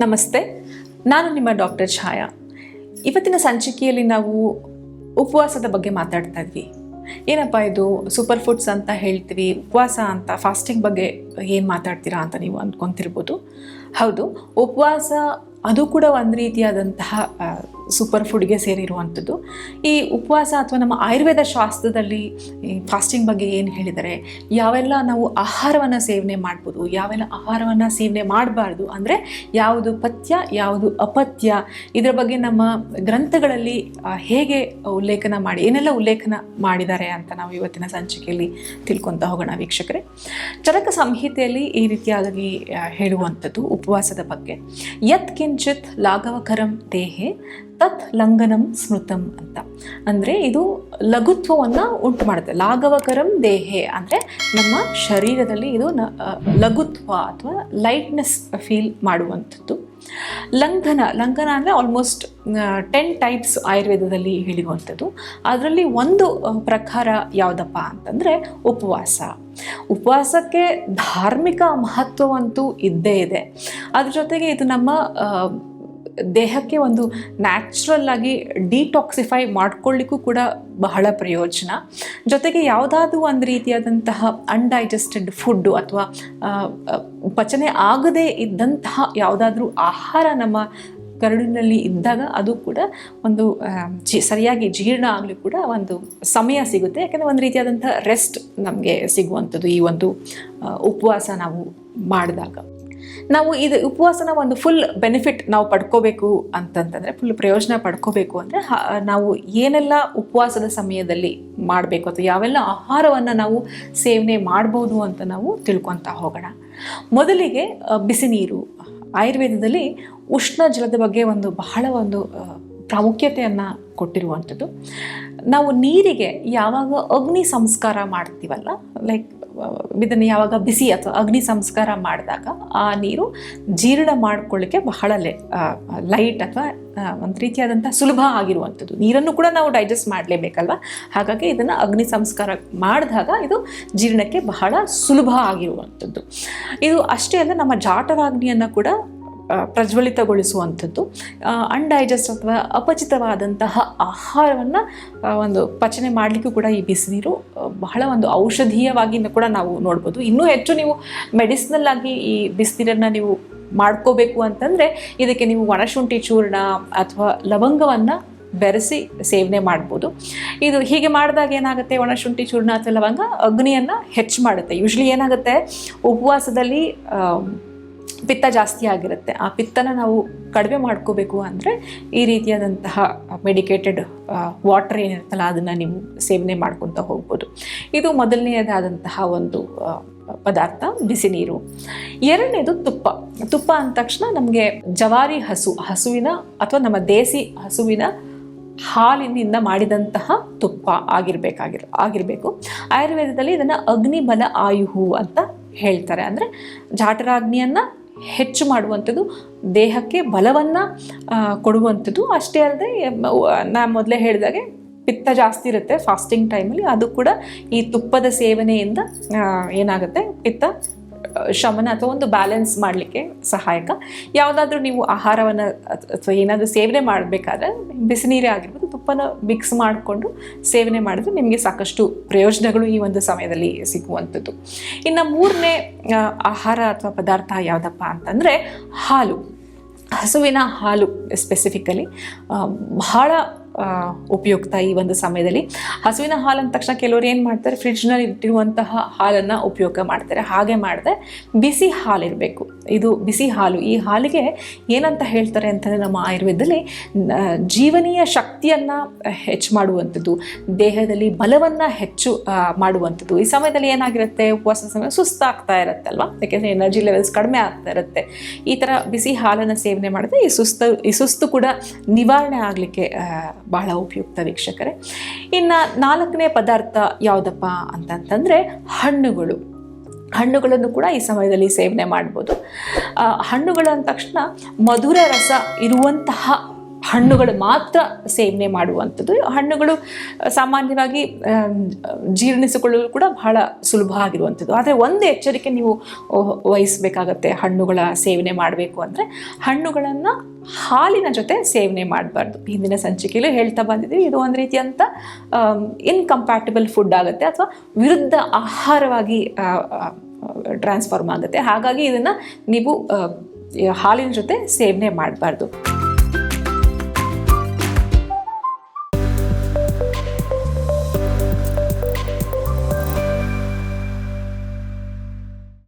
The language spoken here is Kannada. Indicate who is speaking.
Speaker 1: ನಮಸ್ತೆ, ನಾನು ನಿಮ್ಮ ಡಾಕ್ಟರ್ ಛಾಯಾ. ಇವತ್ತಿನ ಸಂಚಿಕೆಯಲ್ಲಿ ನಾವು ಉಪವಾಸದ ಬಗ್ಗೆ ಮಾತಾಡ್ತಾ ಇದ್ವಿ. ಏನಪ್ಪ ಇದು ಸೂಪರ್ ಫುಡ್ಸ್ ಅಂತ ಹೇಳ್ತೀವಿ, ಉಪವಾಸ ಅಂತ ಫಾಸ್ಟಿಂಗ್ ಬಗ್ಗೆ ಏನು ಮಾತಾಡ್ತೀರಾ ಅಂತ ನೀವು ಅಂದ್ಕೊತಿರ್ಬೋದು. ಹೌದು, ಉಪವಾಸ ಅದು ಕೂಡ ಒಂದು ರೀತಿಯಾದಂತಹ ಸೂಪರ್ ಫುಡ್ಗೆ ಸೇರಿರುವಂಥದ್ದು. ಈ ಉಪವಾಸ ಅಥವಾ ನಮ್ಮ ಆಯುರ್ವೇದ ಶಾಸ್ತ್ರದಲ್ಲಿ ಈ ಫಾಸ್ಟಿಂಗ್ ಬಗ್ಗೆ ಏನು ಹೇಳಿದರೆ, ಯಾವೆಲ್ಲ ನಾವು ಆಹಾರವನ್ನು ಸೇವನೆ ಮಾಡ್ಬೋದು, ಯಾವೆಲ್ಲ ಆಹಾರವನ್ನು ಸೇವನೆ ಮಾಡಬಾರ್ದು ಅಂದರೆ ಯಾವುದು ಪಥ್ಯ, ಯಾವುದು ಅಪಥ್ಯ, ಇದರ ಬಗ್ಗೆ ನಮ್ಮ ಗ್ರಂಥಗಳಲ್ಲಿ ಹೇಗೆ ಉಲ್ಲೇಖನ ಮಾಡಿ, ಏನೆಲ್ಲ ಉಲ್ಲೇಖನ ಮಾಡಿದ್ದಾರೆ ಅಂತ ನಾವು ಇವತ್ತಿನ ಸಂಚಿಕೆಯಲ್ಲಿ ತಿಳ್ಕೊತಾ ಹೋಗೋಣ ವೀಕ್ಷಕರೇ. ಚರಕ ಸಂಹಿತೆಯಲ್ಲಿ ಈ ರೀತಿಯಾಗಿ ಹೇಳುವಂಥದ್ದು ಉಪವಾಸದ ಬಗ್ಗೆ. ಯತ್ ಕಿಂಚಿತ್ ಲಾಘವಕರಂ ದೇಹೆ ತತ್ ಲಂಘನಂ ಸ್ಮೃತಂ ಅಂತ. ಅಂದರೆ ಇದು ಲಘುತ್ವವನ್ನು ಉಂಟು ಮಾಡುತ್ತೆ. ಲಾಘವಕರಂ ದೇಹೆ ಅಂದರೆ ನಮ್ಮ ಶರೀರದಲ್ಲಿ ಇದು ನ ಲಘುತ್ವ ಅಥವಾ ಲೈಟ್ನೆಸ್ ಫೀಲ್ ಮಾಡುವಂಥದ್ದು. ಲಂಘನ ಲಂಘನ ಅಂದರೆ ಆಲ್ಮೋಸ್ಟ್ ಟೆನ್ ಟೈಪ್ಸ್ ಆಯುರ್ವೇದದಲ್ಲಿ ಹೇಳಿರುವಂಥದ್ದು. ಅದರಲ್ಲಿ ಒಂದು ಪ್ರಕಾರ ಯಾವುದಪ್ಪ ಅಂತಂದರೆ ಉಪವಾಸ. ಉಪವಾಸಕ್ಕೆ ಧಾರ್ಮಿಕ ಮಹತ್ವವಂತೂ ಇದ್ದೇ ಇದೆ. ಅದ್ರ ಜೊತೆಗೆ ಇದು ನಮ್ಮ ದೇಹಕ್ಕೆ ಒಂದು ನ್ಯಾಚುರಲ್ ಆಗಿ ಡಿಟಾಕ್ಸಿಫೈ ಮಾಡ್ಕೊಳ್ಳಿಕ್ಕೂ ಕೂಡ ಬಹಳ ಪ್ರಯೋಜನ. ಜೊತೆಗೆ ಯಾವುದಾದ್ರೂ ಒಂದು ರೀತಿಯಾದಂತಹ ಅನ್ಡೈಜೆಸ್ಟೆಡ್ ಫುಡ್ಡು ಅಥವಾ ಪಚನೆ ಆಗದೇ ಇದ್ದಂತಹ ಯಾವುದಾದ್ರೂ ಆಹಾರ ನಮ್ಮ ಕರುಳಿನಲ್ಲಿ ಇದ್ದಾಗ ಅದು ಕೂಡ ಒಂದು ಜಿ, ಸರಿಯಾಗಿ ಜೀರ್ಣ ಆಗಲಿ ಕೂಡ ಒಂದು ಸಮಯ ಸಿಗುತ್ತೆ. ಯಾಕೆಂದರೆ ಒಂದು ರೀತಿಯಾದಂಥ ರೆಸ್ಟ್ ನಮಗೆ ಸಿಗುವಂಥದ್ದು ಈ ಒಂದು ಉಪವಾಸ ನಾವು ಮಾಡಿದಾಗ. ನಾವು ಇದು ಉಪವಾಸನ ಒಂದು ಫುಲ್ ಬೆನಿಫಿಟ್ ನಾವು ಪಡ್ಕೋಬೇಕು ಅಂತಂತಂದರೆ ಫುಲ್ ಪ್ರಯೋಜನ ಪಡ್ಕೋಬೇಕು ಅಂದರೆ ನಾವು ಏನೆಲ್ಲ ಉಪವಾಸದ ಸಮಯದಲ್ಲಿ ಮಾಡಬೇಕು ಅಥವಾ ಯಾವೆಲ್ಲ ಆಹಾರವನ್ನು ನಾವು ಸೇವನೆ ಮಾಡ್ಬೋದು ಅಂತ ನಾವು ತಿಳ್ಕೊತಾ ಹೋಗೋಣ. ಮೊದಲಿಗೆ ಬಿಸಿ ನೀರು. ಆಯುರ್ವೇದದಲ್ಲಿ ಉಷ್ಣ ಜಲದ ಬಗ್ಗೆ ಒಂದು ಬಹಳ ಒಂದು ಪ್ರಾಮುಖ್ಯತೆಯನ್ನು ಕೊಟ್ಟಿರುವಂಥದ್ದು. ನಾವು ನೀರಿಗೆ ಯಾವಾಗ ಅಗ್ನಿ ಸಂಸ್ಕಾರ ಮಾಡ್ತೀವಲ್ಲ? ಲೈಕ್ ಇದನ್ನು ಯಾವಾಗ ಬಿಸಿ ಅಥವಾ ಅಗ್ನಿ ಸಂಸ್ಕಾರ ಮಾಡಿದಾಗ ಆ ನೀರು ಜೀರ್ಣ ಮಾಡ್ಕೊಳ್ಳಿಕ್ಕೆ ಬಹಳ ಲೈಟ್ ಅಥವಾ ಒಂದು ರೀತಿಯಾದಂಥ ಸುಲಭ ಆಗಿರುವಂಥದ್ದು. ನೀರನ್ನು ಕೂಡ ನಾವು ಡೈಜೆಸ್ಟ್ ಮಾಡಲೇಬೇಕಲ್ವ? ಹಾಗಾಗಿ ಇದನ್ನು ಅಗ್ನಿ ಸಂಸ್ಕಾರ ಮಾಡಿದಾಗ ಇದು ಜೀರ್ಣಕ್ಕೆ ಬಹಳ ಸುಲಭ ಆಗಿರುವಂಥದ್ದು. ಇದು ಅಷ್ಟೇ ಅಲ್ಲ, ನಮ್ಮ ಜಾಟರಾಗ್ನಿಯನ್ನು ಕೂಡ ಪ್ರಜ್ವಲಿತಗೊಳಿಸುವಂಥದ್ದು ಅನ್ಡೈಜೆಸ್ಟ್ ಅಥವಾ ಅಪಚಿತವಾದಂತಹ ಆಹಾರವನ್ನು ಒಂದು ಪಚನೆ ಮಾಡಲಿಕ್ಕೂ ಕೂಡ ಈ ಬಿಸಿನೀರು ಬಹಳ ಒಂದು ಔಷಧೀಯವಾಗಿ ಕೂಡ ನಾವು ನೋಡ್ಬೋದು. ಇನ್ನೂ ಹೆಚ್ಚು ನೀವು ಮೆಡಿಸಿನಲ್ ಆಗಿ ಈ ಬಿಸಿನೀರನ್ನು ನೀವು ಮಾಡ್ಕೋಬೇಕು ಅಂತಂದರೆ, ಇದಕ್ಕೆ ನೀವು ಒಣಶುಂಠಿ ಚೂರ್ಣ ಅಥವಾ ಲವಂಗವನ್ನು ಬೆರೆಸಿ ಸೇವನೆ ಮಾಡ್ಬೋದು. ಇದು ಹೀಗೆ ಮಾಡಿದಾಗ ಏನಾಗುತ್ತೆ? ಒಣಶುಂಠಿ, ಚೂರ್ಣ ಅಥವಾ ಲವಂಗ ಅಗ್ನಿಯನ್ನು ಹೆಚ್ಚು ಮಾಡುತ್ತೆ. ಯೂಶ್ವಲಿ ಏನಾಗುತ್ತೆ? ಉಪವಾಸದಲ್ಲಿ ಪಿತ್ತ ಜಾಸ್ತಿ ಆಗಿರುತ್ತೆ. ಆ ಪಿತ್ತನ ನಾವು ಕಡಿಮೆ ಮಾಡ್ಕೋಬೇಕು ಅಂದರೆ ಈ ರೀತಿಯಾದಂತಹ ಮೆಡಿಕೇಟೆಡ್ ವಾಟರ್ ಏನಿರುತ್ತಲ್ಲ ಅದನ್ನು ನೀವು ಸೇವನೆ ಮಾಡ್ಕೊತ ಹೋಗ್ಬೋದು. ಇದು ಮೊದಲನೆಯದಾದಂತಹ ಒಂದು ಪದಾರ್ಥ ಬಿಸಿ ನೀರು ಎರಡನೇದು ತುಪ್ಪ. ತುಪ್ಪ ಅಂದ ತಕ್ಷಣ ನಮಗೆ ಜವಾರಿ ಹಸು, ಹಸುವಿನ ಅಥವಾ ನಮ್ಮ ದೇಸಿ ಹಸುವಿನ ಹಾಲಿನಿಂದ ಮಾಡಿದಂತಹ ತುಪ್ಪ ಆಗಿರಬೇಕಾಗಿರ ಆಗಿರಬೇಕು. ಆಯುರ್ವೇದದಲ್ಲಿ ಇದನ್ನು ಅಗ್ನಿಬಲ ಆಯುಹು ಅಂತ ಹೇಳ್ತಾರೆ. ಅಂದರೆ ಜಾಠರಾಗ್ನಿಯನ್ನು ಹೆಚ್ಚು ಮಾಡುವಂಥದ್ದು, ದೇಹಕ್ಕೆ ಬಲವನ್ನು ಕೊಡುವಂಥದ್ದು. ಅಷ್ಟೇ ಅಲ್ಲದೆ, ನಾ ಮೊದಲೇ ಹೇಳಿದಾಗೆ ಪಿತ್ತ ಜಾಸ್ತಿ ಇರುತ್ತೆ ಫಾಸ್ಟಿಂಗ್ ಟೈಮಲ್ಲಿ ಅದು ಕೂಡ ಈ ತುಪ್ಪದ ಸೇವನೆಯಿಂದ ಏನಾಗುತ್ತೆ? ಪಿತ್ತ ಶಮನ ಅಥವಾ ಒಂದು ಬ್ಯಾಲೆನ್ಸ್ ಮಾಡಲಿಕ್ಕೆ ಸಹಾಯಕ. ಯಾವುದಾದ್ರೂ ನೀವು ಆಹಾರವನ್ನು ಅಥವಾ ಏನಾದರೂ ಸೇವನೆ ಮಾಡಬೇಕಾದ್ರೆ ಬಿಸಿನೀರೇ ಆಗಿರ್ಬೋದು, ತುಪ್ಪನ ಮಿಕ್ಸ್ ಮಾಡಿಕೊಂಡು ಸೇವನೆ ಮಾಡಿದ್ರೆ ನಿಮಗೆ ಸಾಕಷ್ಟು ಪ್ರಯೋಜನಗಳು ಈ ಒಂದು ಸಮಯದಲ್ಲಿ ಸಿಗುವಂಥದ್ದು. ಇನ್ನು ಮೂರನೇ ಆಹಾರ ಅಥವಾ ಪದಾರ್ಥ ಯಾವುದಪ್ಪ ಅಂತಂದರೆ ಹಾಲು. ಹಸುವಿನ ಹಾಲು ಸ್ಪೆಸಿಫಿಕಲಿ ಬಹಳ ಉಪಯುಕ್ತ ಈ ಒಂದು ಸಮಯದಲ್ಲಿ. ಹಸುವಿನ ಹಾಲು ತಕ್ಷಣ ಕೆಲವರು ಏನು ಮಾಡ್ತಾರೆ? ಫ್ರಿಡ್ಜ್ನಲ್ಲಿ ಇಟ್ಟಿರುವಂತಹ ಹಾಲನ್ನು ಉಪಯೋಗ ಮಾಡ್ತಾರೆ. ಹಾಗೆ ಮಾಡಿದೆ ಬಿಸಿ ಹಾಲಿರಬೇಕು ಇದು ಬಿಸಿ ಹಾಲು. ಈ ಹಾಲಿಗೆ ಏನಂತ ಹೇಳ್ತಾರೆ ಅಂತಂದರೆ ನಮ್ಮ ಆಯುರ್ವೇದದಲ್ಲಿ ಜೀವನೀಯ ಶಕ್ತಿಯನ್ನು ಹೆಚ್ಚು ಮಾಡುವಂಥದ್ದು, ದೇಹದಲ್ಲಿ ಬಲವನ್ನು ಹೆಚ್ಚು ಮಾಡುವಂಥದ್ದು. ಈ ಸಮಯದಲ್ಲಿ ಏನಾಗಿರುತ್ತೆ? ಉಪವಾಸ ಸಮಯ ಸುಸ್ತಾಗ್ತಾ ಇರುತ್ತಲ್ವ? ಯಾಕೆಂದರೆ ಎನರ್ಜಿ ಲೆವೆಲ್ಸ್ ಕಡಿಮೆ ಆಗ್ತಾ ಇರುತ್ತೆ. ಈ ಥರ ಬಿಸಿ ಹಾಲನ್ನು ಸೇವನೆ ಮಾಡಿದ್ರೆ ಈ ಸುಸ್ತು ಈ ಸುಸ್ತು ಕೂಡ ನಿವಾರಣೆ ಆಗಲಿಕ್ಕೆ ಬಹಳ ಉಪಯುಕ್ತ ವೀಕ್ಷಕರೇ. ಇನ್ನು ನಾಲ್ಕನೇ ಪದಾರ್ಥ ಯಾವುದಪ್ಪ ಅಂತಂತಂದರೆ ಹಣ್ಣುಗಳು. ಹಣ್ಣುಗಳನ್ನು ಕೂಡ ಈ ಸಮಯದಲ್ಲಿ ಸೇವನೆ ಮಾಡ್ಬೋದು. ಹಣ್ಣುಗಳು ಅಂದ ತಕ್ಷಣ ಮಧುರ ರಸ ಇರುವಂತಹ ಹಣ್ಣುಗಳು ಮಾತ್ರ ಸೇವನೆ ಮಾಡುವಂಥದ್ದು. ಹಣ್ಣುಗಳು ಸಾಮಾನ್ಯವಾಗಿ ಜೀರ್ಣಿಸಿಕೊಳ್ಳಲು ಕೂಡ ಬಹಳ ಸುಲಭ ಆಗಿರುವಂಥದ್ದು. ಆದರೆ ಒಂದು ಎಚ್ಚರಿಕೆ ನೀವು ವಹ- ವಹಿಸಬೇಕಾಗತ್ತೆ ಹಣ್ಣುಗಳ ಸೇವನೆ ಮಾಡಬೇಕು ಅಂದರೆ, ಹಣ್ಣುಗಳನ್ನು ಹಾಲಿನ ಜೊತೆ ಸೇವನೆ ಮಾಡಬಾರ್ದು. ಹಿಂದಿನ ಸಂಚಿಕೆಯಲ್ಲಿ ಹೇಳ್ತಾ ಬಂದಿದ್ದೀವಿ, ಇದು ಒಂದು ರೀತಿಯಂಥ ಇನ್ಕಂಪ್ಯಾಟಿಬಲ್ ಫುಡ್ ಆಗುತ್ತೆ ಅಥವಾ ವಿರುದ್ಧ ಆಹಾರವಾಗಿ ಟ್ರಾನ್ಸ್ಫಾರ್ಮ್ ಆಗುತ್ತೆ. ಹಾಗಾಗಿ ಇದನ್ನು ನೀವು ಹಾಲಿನ ಜೊತೆ ಸೇವನೆ ಮಾಡಬಾರ್ದು.